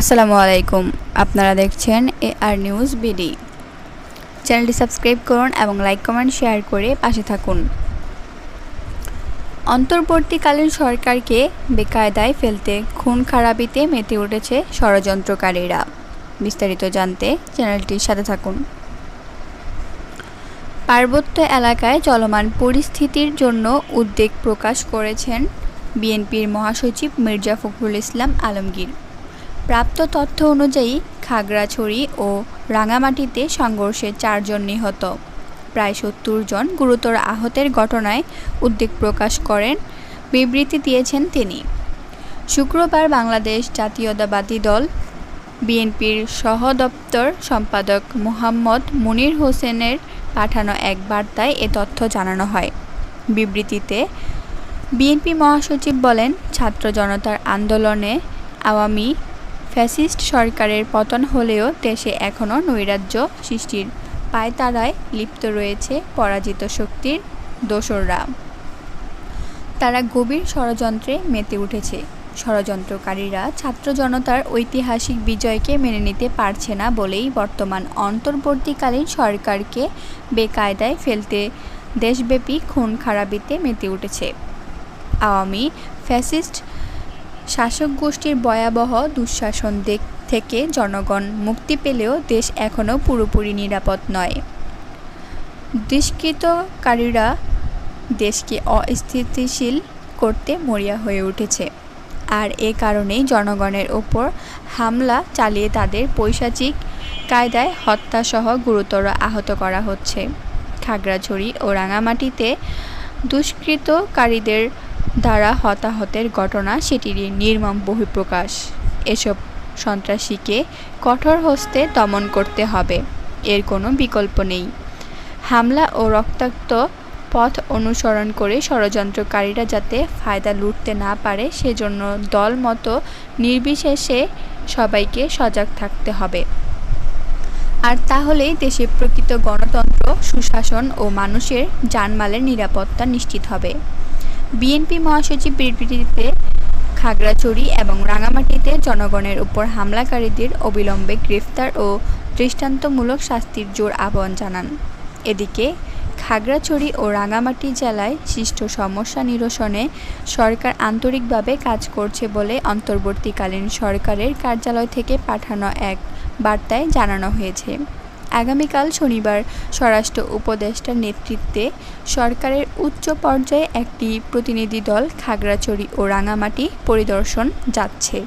আসসালামু আলাইকুম। আপনারা দেখছেন এ আর নিউজ বিডি চ্যানেলটি সাবস্ক্রাইব করুন এবং লাইক, কমেন্ট, শেয়ার করে পাশে থাকুন। অন্তর্বর্তীকালীন সরকারকে বেকায়দায় ফেলতে খুন খারাপিতে মেতে উঠেছে ষড়যন্ত্রকারীরা। বিস্তারিত জানতে চ্যানেলটির সাথে থাকুন। পার্বত্য এলাকায় চলমান পরিস্থিতির জন্য উদ্বেগ প্রকাশ করেছেন বিএনপির মহাসচিব মির্জা ফখরুল ইসলাম আলমগীর। প্রাপ্ত তথ্য অনুযায়ী খাগড়াছড়ি ও রাঙামাটিতে সংঘর্ষে চারজন নিহত। প্রায় সত্তর জন গুরুতর আহতের ঘটনায় উদ্বেগ প্রকাশ করেন, বিবৃতি দিয়েছেন তিনি। শুক্রবার বাংলাদেশ জাতীয়তাবাদী দল, বিএনপির সহ দপ্তর সম্পাদক মোহাম্মদ মুনির হোসেনের পাঠানো এক বার্তায় এ তথ্য জানানো হয়। বিবৃতিতে বিএনপি মহাসচিব বলেন, ছাত্র জনতার আন্দোলনে আওয়ামী ফ্যাসিস্ট সরকারের পতন হলেও দেশে এখনও নৈরাজ্য সৃষ্টির পায়তারায় লিপ্ত রয়েছে পরাজিত শক্তির দোসররা। তারা গভীর ষড়যন্ত্রে মেতে উঠেছে। ষড়যন্ত্রকারীরা ছাত্র জনতার ঐতিহাসিক বিজয়কে মেনে নিতে পারছে না বলেই বর্তমান অন্তর্বর্তীকালীন সরকারকে বেকায়দায় ফেলতে দেশব্যাপী খুন খারাপিতে মেতে উঠেছে। আওয়ামী ফ্যাসিস্ট শাসক গোষ্ঠীর ভয়াবহ দুঃশাসন দিক থেকে জনগণ মুক্তি পেলেও দেশ এখনও পুরোপুরি নিরাপদ নয়। দুষ্কৃতকারীরা দেশকে অস্থিতিশীল করতে মরিয়া হয়ে উঠেছে। আর এ কারণেই জনগণের ওপর হামলা চালিয়ে তাদের পৈশাচিক কায়দায় হত্যাসহ গুরুতর আহত করা হচ্ছে। খাগড়াছড়ি ও রাঙামাটিতে দুষ্কৃতকারীদের দ্বারা হতাহতের ঘটনা সেটিরই নির্মম বহিঃপ্রকাশ। এসব সন্ত্রাসীকে কঠোর হস্তে দমন করতে হবে, এর কোনো বিকল্প নেই। হামলা ও রক্তাক্ত পথ অনুসরণ করে ষড়যন্ত্রকারীরা যাতে ফায়দা লুটতে না পারে, সেজন্য দল মতো নির্বিশেষে সবাইকে সজাগ থাকতে হবে। আর তাহলেই দেশে প্রকৃত গণতন্ত্র, সুশাসন ও মানুষের জানমালের নিরাপত্তা নিশ্চিত হবে। বিএনপি মহাসচিব বিবৃতিতে খাগড়াছড়ি এবং রাঙামাটিতে জনগণের উপর হামলাকারীদের অবিলম্বে গ্রেফতার ও দৃষ্টান্তমূলক শাস্তির জোর আহ্বান জানান। এদিকে, খাগড়াছড়ি ও রাঙামাটি জেলায় সৃষ্ট সমস্যা নিরসনে সরকার আন্তরিকভাবে কাজ করছে বলে অন্তর্বর্তীকালীন সরকারের কার্যালয় থেকে পাঠানো এক বার্তায় জানানো হয়েছে। আগামীকাল শনিবার স্বরাষ্ট্র উপদেষ্টার নেতৃত্বে সরকারের উচ্চ পর্যায়ে একটি প্রতিনিধি দল খাগড়াছড়ি ও রাঙামাটি পরিদর্শন যাচ্ছে।